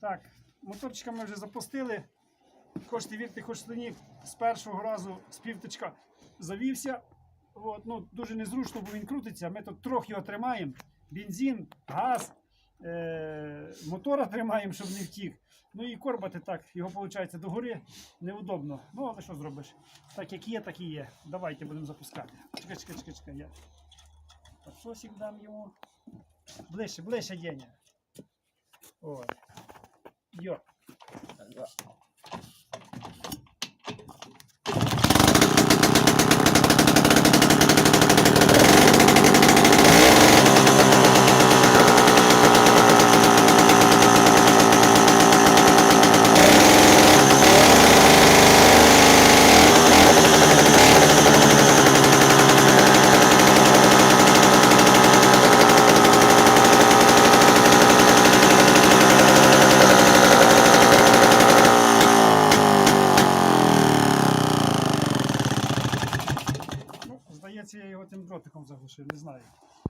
Так, моторчика ми вже запустили. Хочете вірте, хочете ні. З першого разу з півтичка завівся. От, ну, дуже незручно, бо він крутиться. Ми тут трохи його тримаємо. Бензин, газ, е- мотора тримаємо, щоб не втік. Ну і корбати так, його виходить догори неудобно. Ну, але що зробиш? Так як є, так і є. Давайте будемо запускати. Чекай, чекай, чекай, чекай. Я подсосик дам йому. Ближче, ближче, Деня. Ой. Йо. Ну, я його тим дротиком заглушив, не знаю.